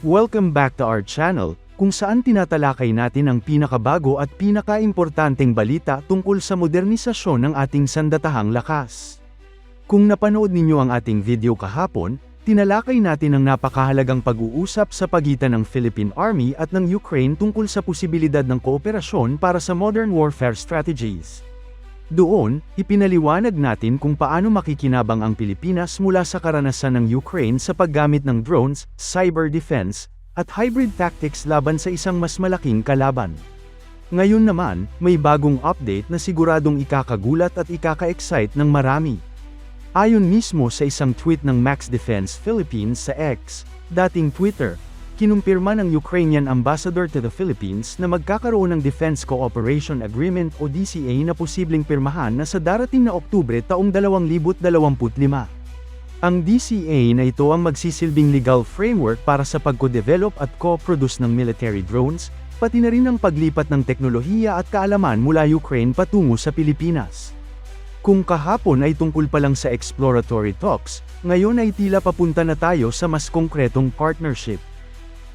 Welcome back to our channel, kung saan tinatalakay natin ang pinakabago at pinakaimportanteng balita tungkol sa modernisasyon ng ating sandatahang lakas. Kung napanood ninyo ang ating video kahapon, tinalakay natin ang napakahalagang pag-uusap sa pagitan ng Philippine Army at ng Ukraine tungkol sa posibilidad ng kooperasyon para sa modern warfare strategies. Doon, ipinaliwanag natin kung paano makikinabang ang Pilipinas mula sa karanasan ng Ukraine sa paggamit ng drones, cyber defense, at hybrid tactics laban sa isang mas malaking kalaban. Ngayon naman, may bagong update na siguradong ikakagulat at ikaka-excite ng marami. Ayon mismo sa isang tweet ng Max Defense Philippines sa X, dating Twitter, kinumpirma ng Ukrainian Ambassador to the Philippines na magkakaroon ng Defense Cooperation Agreement o DCA na posibleng pirmahan na sa darating na Oktubre taong 2025. Ang DCA na ito ang magsisilbing legal framework para sa pagko-develop at co-produce ng military drones, pati na rin ang paglipat ng teknolohiya at kaalaman mula Ukraine patungo sa Pilipinas. Kung kahapon ay tungkol pa lang sa exploratory talks, ngayon ay tila papunta na tayo sa mas konkretong partnership.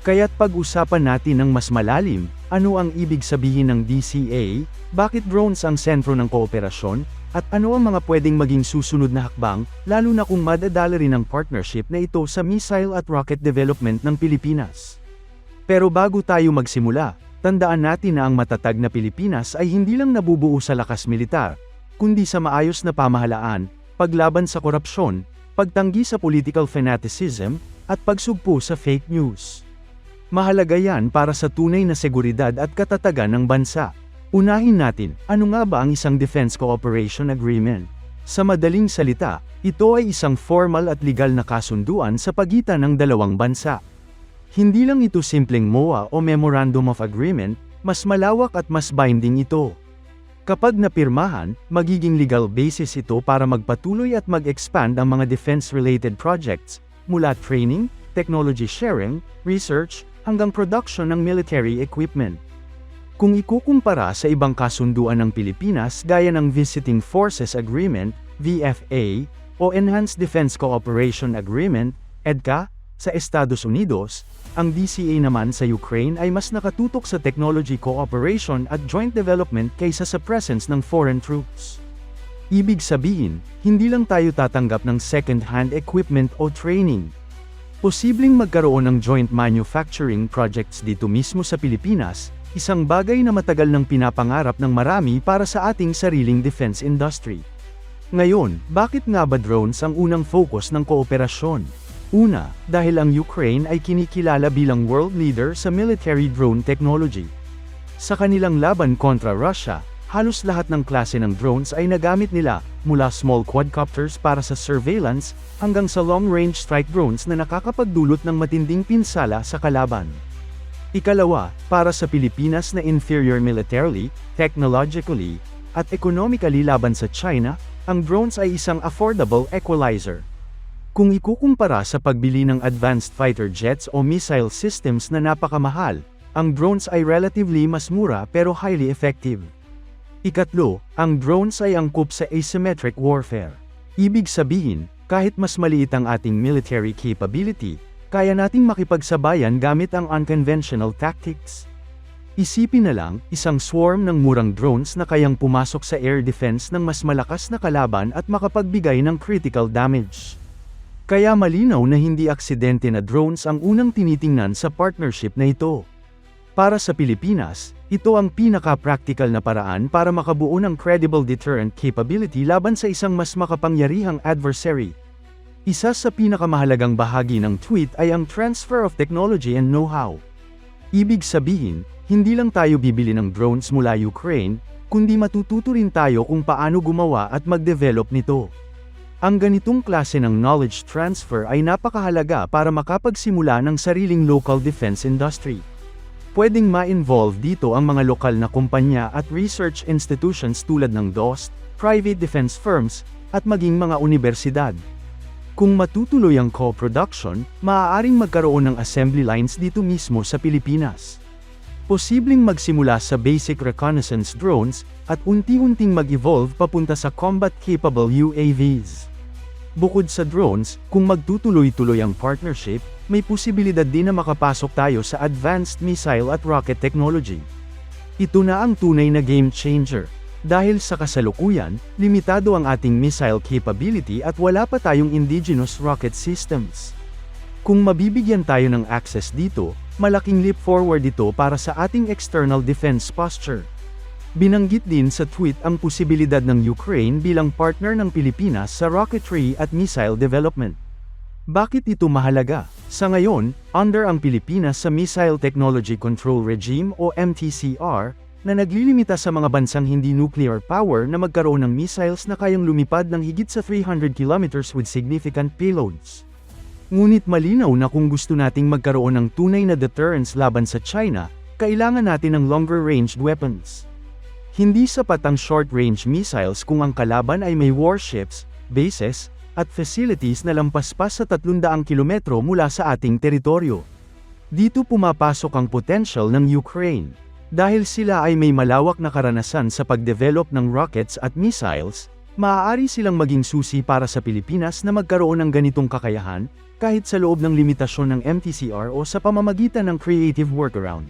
Kaya't pag-usapan natin ng mas malalim, ano ang ibig sabihin ng DCA, bakit drones ang sentro ng kooperasyon, at ano ang mga pwedeng maging susunod na hakbang, lalo na kung madadala rin ang partnership na ito sa missile at rocket development ng Pilipinas. Pero bago tayo magsimula, tandaan natin na ang matatag na Pilipinas ay hindi lang nabubuo sa lakas militar, kundi sa maayos na pamahalaan, paglaban sa korupsyon, pagtanggi sa political fanaticism, at pagsugpo sa fake news. Mahalaga yan para sa tunay na seguridad at katatagan ng bansa. Unahin natin, ano nga ba ang isang Defense Cooperation Agreement? Sa madaling salita, ito ay isang formal at legal na kasunduan sa pagitan ng dalawang bansa. Hindi lang ito simpleng MOA o Memorandum of Agreement, mas malawak at mas binding ito. Kapag napirmahan, magiging legal basis ito para magpatuloy at mag-expand ang mga defense-related projects, mula training, technology sharing, research, hanggang production ng military equipment. Kung ikukumpara sa ibang kasunduan ng Pilipinas gaya ng Visiting Forces Agreement, VFA, o Enhanced Defense Cooperation Agreement, EDCA, sa Estados Unidos, ang DCA naman sa Ukraine ay mas nakatutok sa technology cooperation at joint development kaysa sa presence ng foreign troops. Ibig sabihin, hindi lang tayo tatanggap ng second-hand equipment o training, Posibleng magkaroon ng joint manufacturing projects dito mismo sa Pilipinas, isang bagay na matagal nang pinapangarap ng marami para sa ating sariling defense industry. Ngayon, bakit nga ba drones ang unang focus ng kooperasyon? Una, dahil ang Ukraine ay kinikilala bilang world leader sa military drone technology. Sa kanilang laban kontra Russia, halos lahat ng klase ng drones ay nagamit nila, mula small quadcopters para sa surveillance, hanggang sa long-range strike drones na nakakapagdulot ng matinding pinsala sa kalaban. Ikalawa, para sa Pilipinas na inferior militarily, technologically, at economically laban sa China, ang drones ay isang affordable equalizer. Kung ikukumpara sa pagbili ng advanced fighter jets o missile systems na napakamahal, ang drones ay relatively mas mura pero highly effective. Ikatlo, ang drones ay angkop sa asymmetric warfare. Ibig sabihin, kahit mas maliit ang ating military capability, kaya nating makipagsabayan gamit ang unconventional tactics. Isipin na lang, isang swarm ng murang drones na kayang pumasok sa air defense ng mas malakas na kalaban at makapagbigay ng critical damage. Kaya malinaw na hindi aksidente na drones ang unang tinitingnan sa partnership na ito. Para sa Pilipinas, ito ang pinaka-practical na paraan para makabuo ng credible deterrent capability laban sa isang mas makapangyarihang adversary. Isa sa pinakamahalagang bahagi ng tweet ay ang transfer of technology and know-how. Ibig sabihin, hindi lang tayo bibili ng drones mula Ukraine, kundi matututo rin tayo kung paano gumawa at mag-develop nito. Ang ganitong klase ng knowledge transfer ay napakahalaga para makapagsimula ng sariling local defense industry. Pwedeng ma-involve dito ang mga lokal na kumpanya at research institutions tulad ng DOST, private defense firms, at maging mga universidad. Kung matutuloy ang co-production, maaaring magkaroon ng assembly lines dito mismo sa Pilipinas. Posibleng magsimula sa basic reconnaissance drones, at unti-unting mag-evolve papunta sa combat-capable UAVs. Bukod sa drones, kung magtutuloy-tuloy ang partnership, may posibilidad din na makapasok tayo sa advanced missile at rocket technology. Ito na ang tunay na game changer. Dahil sa kasalukuyan, limitado ang ating missile capability at wala pa tayong indigenous rocket systems. Kung mabibigyan tayo ng access dito, malaking leap forward ito para sa ating external defense posture. Binanggit din sa tweet ang posibilidad ng Ukraine bilang partner ng Pilipinas sa rocketry at missile development. Bakit ito mahalaga? Sa ngayon, under ang Pilipinas sa Missile Technology Control Regime o MTCR, na naglilimita sa mga bansang hindi nuclear power na magkaroon ng missiles na kayang lumipad ng higit sa 300 kilometers with significant payloads. Ngunit malinaw na kung gusto nating magkaroon ng tunay na deterrence laban sa China, kailangan natin ng longer-ranged weapons. Hindi sapat ang short-range missiles kung ang kalaban ay may warships, bases, at facilities na lampas pa sa 300 kilometro mula sa ating teritoryo. Dito pumapasok ang potential ng Ukraine. Dahil sila ay may malawak na karanasan sa pagdevelop ng rockets at missiles, maaari silang maging susi para sa Pilipinas na magkaroon ng ganitong kakayahan, kahit sa loob ng limitasyon ng MTCR o sa pamamagitan ng creative workaround.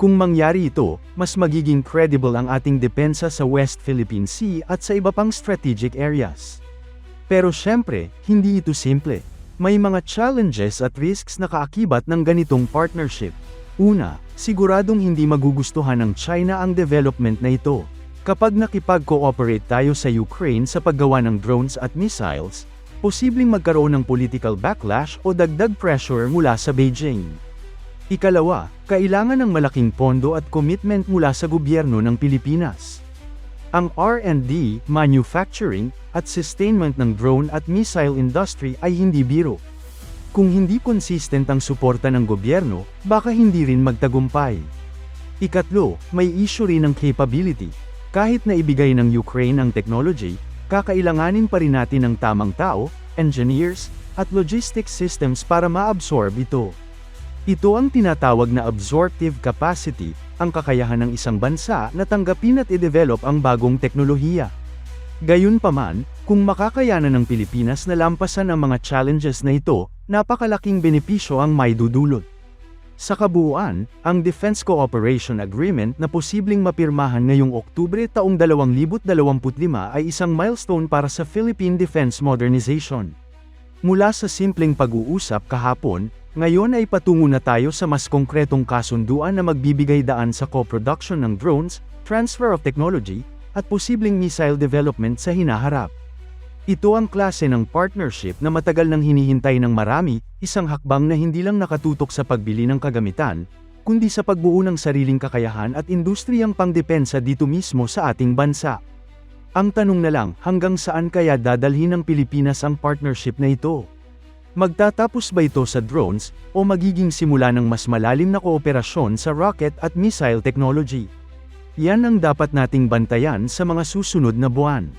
Kung mangyari ito, mas magiging credible ang ating depensa sa West Philippine Sea at sa iba pang strategic areas. Pero syempre, hindi ito simple. May mga challenges at risks na kaakibat ng ganitong partnership. Una, siguradong hindi magugustuhan ng China ang development na ito. Kapag nakipag-cooperate tayo sa Ukraine sa paggawa ng drones at missiles, posibleng magkaroon ng political backlash o dagdag pressure mula sa Beijing. Ikalawa, kailangan ng malaking pondo at commitment mula sa gobyerno ng Pilipinas. Ang R&D, manufacturing, at sustainment ng drone at missile industry ay hindi biro. Kung hindi consistent ang suporta ng gobyerno, baka hindi rin magtagumpay. Ikatlo, may issue rin ng capability. Kahit na ibigay ng Ukraine ang technology, kakailanganin pa rin natin ng tamang tao, engineers, at logistics systems para ma-absorb ito. Ito ang tinatawag na absorptive capacity, ang kakayahan ng isang bansa na tanggapin at i-develop ang bagong teknolohiya. Gayunpaman, kung makakayanan ng Pilipinas na lampasan ang mga challenges na ito, napakalaking benepisyo ang may dudulot. Sa kabuuan, ang Defense Cooperation Agreement na posibleng mapirmahan ngayong Oktubre taong 2025 ay isang milestone para sa Philippine Defense Modernization. Mula sa simpleng pag-uusap kahapon, ngayon ay patungo na tayo sa mas konkretong kasunduan na magbibigay daan sa co-production ng drones, transfer of technology, at posibleng missile development sa hinaharap. Ito ang klase ng partnership na matagal nang hinihintay ng marami, isang hakbang na hindi lang nakatutok sa pagbili ng kagamitan, kundi sa pagbuo ng sariling kakayahan at industriyang pangdepensa dito mismo sa ating bansa. Ang tanong na lang, hanggang saan kaya dadalhin ng Pilipinas ang partnership na ito? Magtatapos ba ito sa drones, o magiging simula ng mas malalim na kooperasyon sa rocket at missile technology? Yan ang dapat nating bantayan sa mga susunod na buwan.